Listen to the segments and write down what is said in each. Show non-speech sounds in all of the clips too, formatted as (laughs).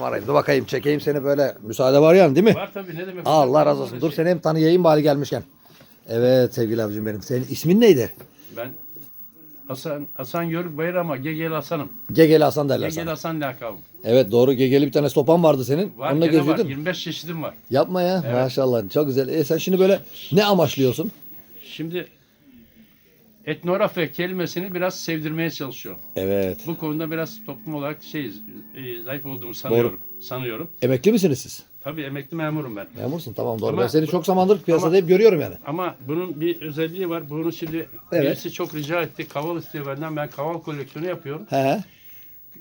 Arayayım. Dur bakayım çekeyim seni böyle. Müsaade var yani değil mi? Var tabii ne demek. Allah razı olsun. Dur seni hem tanıyayım bari gelmişken. Evet sevgili abicim benim. Senin ismin neydi? Ben Hasan, Hasan Yörük Bayır ama Gegel Hasan'ım. Gegeli Hasan derler Gegel sana. Hasan lakabım. Evet doğru Gegeli bir tane sopan vardı senin. Var Onunla gene var. geziyordun. 25 çeşidim var. Yapma ya. Evet. Maşallah. Çok güzel. E sen şimdi böyle ne amaçlıyorsun? Şimdi etnografya kelimesini biraz sevdirmeye çalışıyorum. Evet. Bu konuda biraz toplum olarak şey e, zayıf olduğumu sanıyorum. Sanıyorum. Emekli misiniz siz? Tabii emekli memurum ben. Memursun tamam doğru. Ama- ben seni çok zamandır piyasada hep görüyorum yani. Ama bunun bir özelliği var. Bunu şimdi Evet. birisi çok rica etti. Kaval istiyor benden. Ben kaval koleksiyonu yapıyorum. He.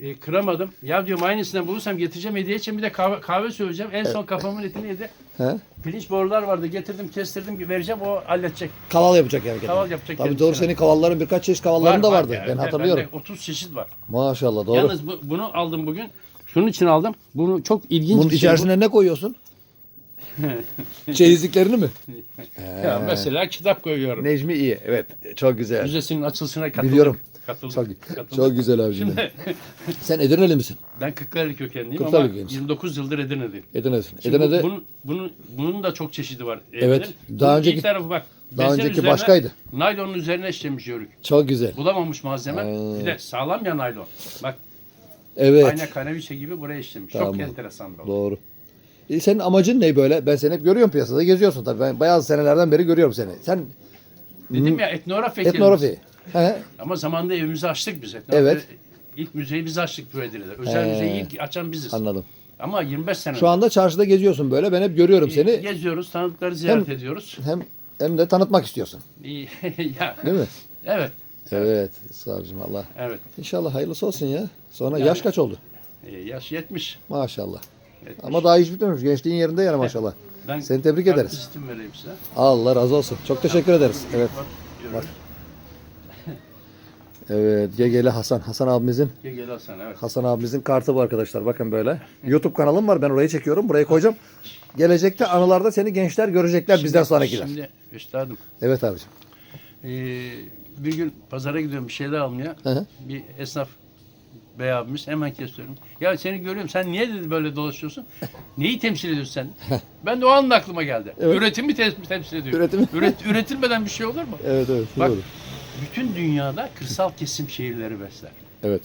E, kıramadım. Ya diyorum aynısından bulursam getireceğim hediye için bir de kahve, kahve söyleyeceğim. En son kafamın etini yedi. He. Pirinç borular vardı. Getirdim, kestirdim, vereceğim. O halledecek. Kaval yapacak yani. Kaval yapacak Tabii kendisine. doğru senin kavalların birkaç çeşit kavalların da Var, vardı. var. ben Evet, hatırlıyorum. bende 30 çeşit var. Maşallah doğru. Yalnız bu, bunu aldım bugün. Şunun için aldım. Bunu çok ilginç Bunun bir şey. içerisine ne koyuyorsun? (laughs) Çeyizliklerini mi? bu. Ya mesela kitap koyuyorum. Necmi iyi. Evet. Çok güzel. Müzesinin açılışına katıldım. Biliyorum. Katıldım. Çok, katıldım. çok güzel abicim. Şimdi (laughs) Sen Edirne'li misin? ben Kırklareli kökenliyim Kırklareli ama kökenlisin. 29 yıldır Edirne'deyim. Edirne'sin. Şimdi bu- Edirne'de bunun, bunun, bunun da çok çeşidi var. Evet, daha Bunun önceki- ilk tarafı bak. daha önceki üzerine- başkaydı. Naylonun üzerine işlemiş yörük. çok güzel. Bulamamış malzeme. Bir de sağlam ya naylon. Bak Evet. aynen kanaviçe gibi buraya işlemiş. Tamam. Çok enteresan bir olay. Doğru. E senin amacın ne böyle? Ben seni hep görüyorum piyasada geziyorsun tabii. Ben bayağı senelerden beri görüyorum seni. Sen Dedim ya etnografya etnografi. He. Ama zamanında evimizi açtık biz. Etnografya, Evet. İlk müzeyi biz açtık bu Edirne'de. Özel He. müzeyi ilk açan biziz. Anladım. Ama 25 sene Şu anda çarşıda geziyorsun böyle. Ben hep görüyorum seni. geziyoruz, tanıdıkları ziyaret ediyoruz. Hem hem de tanıtmak istiyorsun. İyi, (laughs) ya, Değil mi? evet, Evet. Savcım Allah. evet. İnşallah hayırlısı olsun ya. Sonra yaş kaç oldu? Ee, yaş 70. Maşallah. 70. Ama daha hiç bitmemiş. Gençliğin yerinde yani maşallah. ben Seni tebrik ederiz. kartvistim vereyim size. Allah razı olsun. Çok teşekkür ederiz. Evet. Bak. Evet. Gegeli Hasan. Hasan abimizin Gel gel Hasan, evet. Hasan abimizin kartı bu arkadaşlar. Bakın böyle. YouTube kanalım var. Ben orayı çekiyorum. Buraya koyacağım. Gelecekte anılarda seni gençler görecekler bizden sonrakiler. Şimdi üstadım, Evet abicim. ee, bir gün pazara gidiyorum bir şeyler almaya. Hı hı. Bir esnaf bey abimiz hemen kesiyorum. Ya seni görüyorum sen niye dedi böyle dolaşıyorsun? Neyi temsil ediyorsun sen? Ben de o anda aklıma geldi. Evet. Üretimi te- temsil ediyor. Üretimi. Üret, üretilmeden bir şey olur mu? Evet evet. Bak Doğru. Bütün dünyada kırsal kesim şehirleri besler. Evet.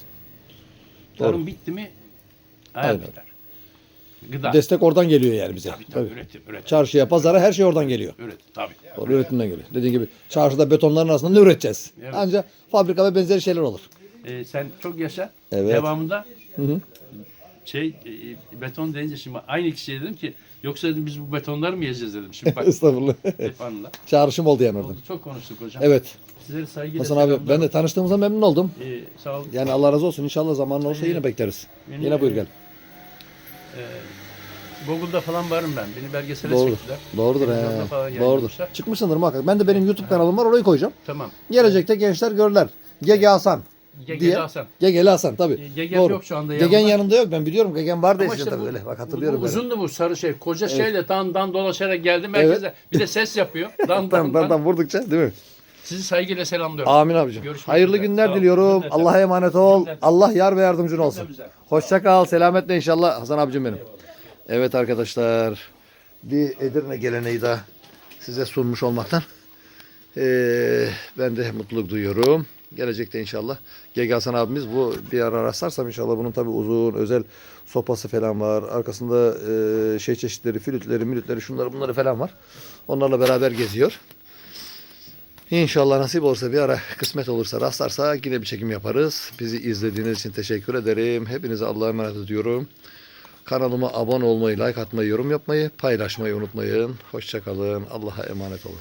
Doğru. Tarım bitti mi hayat Aynen. biter. Gıda. Destek oradan geliyor yani bize. tabii, tabii, Tabii. üretim, üretim, Çarşıya, pazara her şey oradan geliyor. üretim, tabii. Doğru üretimden geliyor. Dediğin gibi çarşıda betonların arasında ne üreteceğiz? Evet. Ancak fabrika ve benzeri şeyler olur. Ee, sen çok yaşa. Evet. Devamında Hı hı. Şey e, beton deyince şimdi aynı kişiye dedim ki yoksa dedim biz bu betonları mı yiyeceğiz dedim. Şimdi bak (laughs) Estağfurullah. hep anla. Çağrışım oldu yani oradan. Çok konuştuk hocam. Evet. Sizleri saygıyla Hasan abi ben de tanıştığımıza memnun oldum. Ee, sağ olun. Yani Allah razı olsun. İnşallah zamanın olursa yine bekleriz. Beni- Yine buyur gel. Google'da falan varım ben. Beni belgesele Doğrudur. çektiler. Doğrudur he. falan Doğrudur. Çıkmışsındır muhakkak. Ben de benim YouTube kanalım var orayı koyacağım. Tamam. Gelecekte gençler görürler. Gege Hasan Gegeli diye. Hasan. Gegeli Hasan tabii. Gegen Doğru. yok şu anda Gegen yanımda. yanında yok ben biliyorum. Gegen vardı eskiden işte tabii bu, böyle. Bak bu, hatırlıyorum bu böyle. uzundu bu sarı şey. Koca şeyle dan dan dolaşarak geldi merkeze. Bir de ses yapıyor. Dan (laughs) dan dan. tam tam vurdukça değil mi? Sizi saygıyla selamlıyorum. Amin abicim. Görüşmek Hayırlı üzere. günler ol. diliyorum. Allah'a emanet ol. Cümleten. Allah yar ve yardımcın olsun. Hoşça kal. Selametle inşallah Hasan abicim benim. Evet arkadaşlar. Bir Edirne geleneği daha size sunmuş olmaktan eee, ben de mutluluk duyuyorum. Gelecekte inşallah. Gege Hasan abimiz bu bir ara rastlarsam inşallah bunun tabi uzun özel sopası falan var. Arkasında eee, şey çeşitleri, flütleri, mülütleri şunları bunları falan var. Onlarla beraber geziyor. İnşallah nasip olursa bir ara kısmet olursa rastlarsa yine bir çekim yaparız. Bizi izlediğiniz için teşekkür ederim. Hepinize Allah'a emanet ediyorum. Kanalıma abone olmayı, like atmayı, yorum yapmayı, paylaşmayı unutmayın. Hoşçakalın. Allah'a emanet olun.